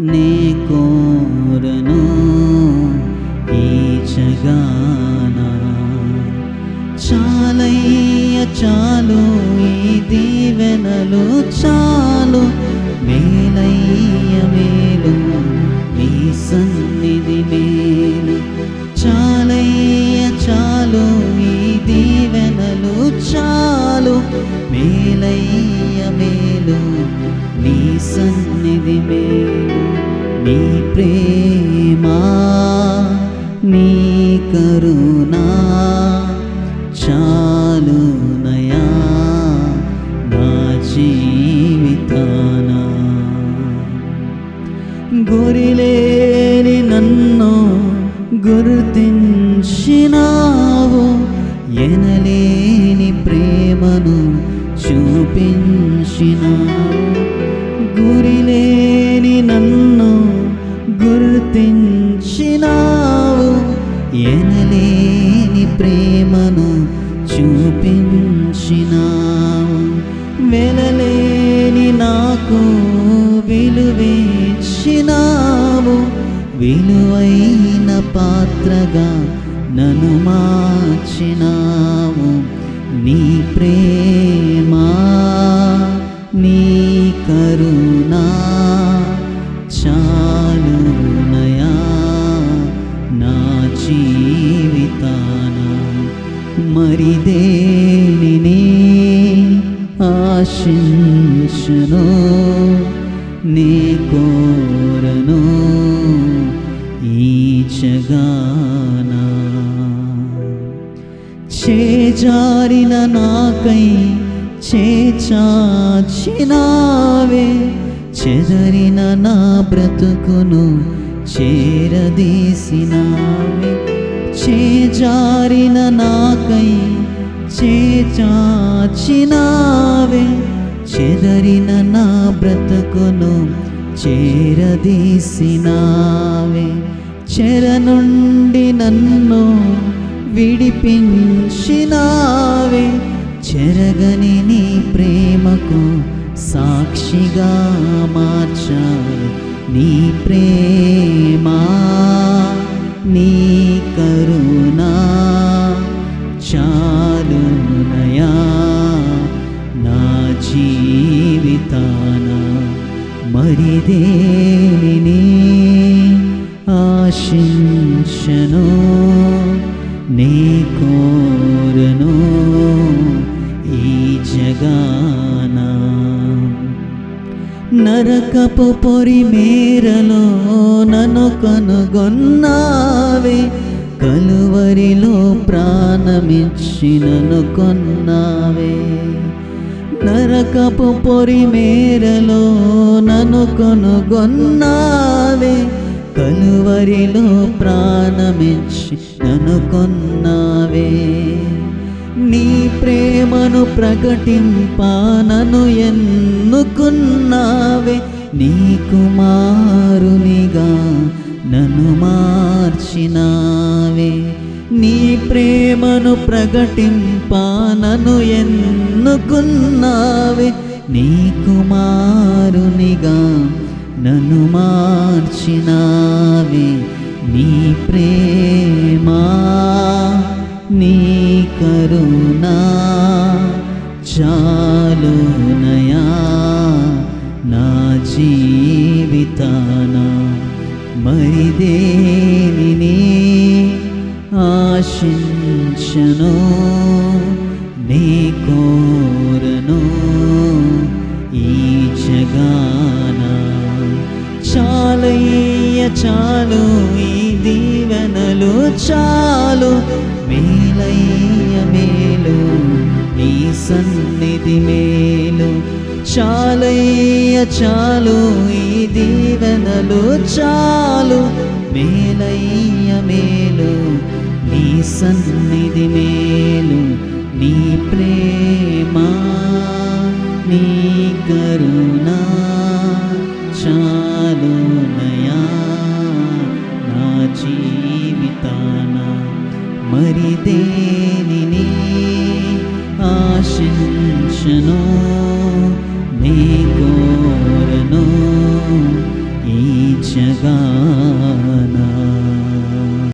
నీ కోరను ఈచగానా. చాలయ్య చాలు ఈ దీవెనలు చాలు. మేలయ్య మేలు నీ సన్నిధి మేలు. చాలయ్య చాలు ఈ దీవెనలు చాలు. మేలయ్య మేలు నీ సన్నిధి మేలు నీ ప్రేమా నీ కరుణా చాలునయా నా జీవితాన. గురిలేని నన్ను గుర్తించినావు ఎనలేని ప్రేమను చూపించినావు గురిలేని నన్ను గుర్తించినావు. ఎనలేని ప్రేమను చూపించినావు. వెలలేని నాకు విలువించినావు విలువైన పాత్రగా నన్ను మార్చినావు. నీ ప్రేమా నీ కరుణా చాలునయా నా జీవితాన మరిదేని దేనిని నీ కోరను ఈ జగాన చేజారిన నాకై చేచాచినావే. చెదరిన నా బ్రతుకును చేరదీసినావే. చేజారిన నాకై చేచాచినావే. చెదరిన నా బ్రతుకును చేరదీసినావే. చెర నుండి నన్ను విడిపించినావే. చెరగని నీ ప్రేమకు సాక్షిగా మార్చాలి నీ ప్రేమా నీ కరుణా చాలునయా నా జీవితాన మరి ఆశించను. నీ కోరను ఈ జగాన. నరకపు పొరి మేరలో నన్ను కనుగొన్నావే. కలువరిలో ప్రాణమిచ్చి నన్ను కొన్నావే. నరకపు పొరి మేరలో నన్ను కొనుగొన్నావే. కలువరిలో ప్రాణమిచ్చి నన్ను కొన్నావే. నీ ప్రేమను ప్రకటింపానను ఎన్నుకున్నావే. నీ కుమారునిగా నన్ను మార్చినావే. నీ ప్రేమను ప్రకటింపానను ఎన్నుకున్నావే. నీ కుమారునిగా నన్ను మార్చినావే నీ ప్రేమా నీ కరుణా చాలునయా నా జీవితాన. మరిదేని ఆశించను నీ కోరను ఈ జగా చాలయ్య చాలు ఈ దీవెనలు చాలు. మేలయ్య మేలు నీ సన్నిధి మేలు. చాలయ్య చాలు ఈ దీవెనలు చాలు. మేలయ్య మేలు నీ సన్నిధి మేలు. నీ ప్రేమా నీ కరుణా. జీవితాన మరి దేనిని ఆశించను నీ కోరను ఈ జగాన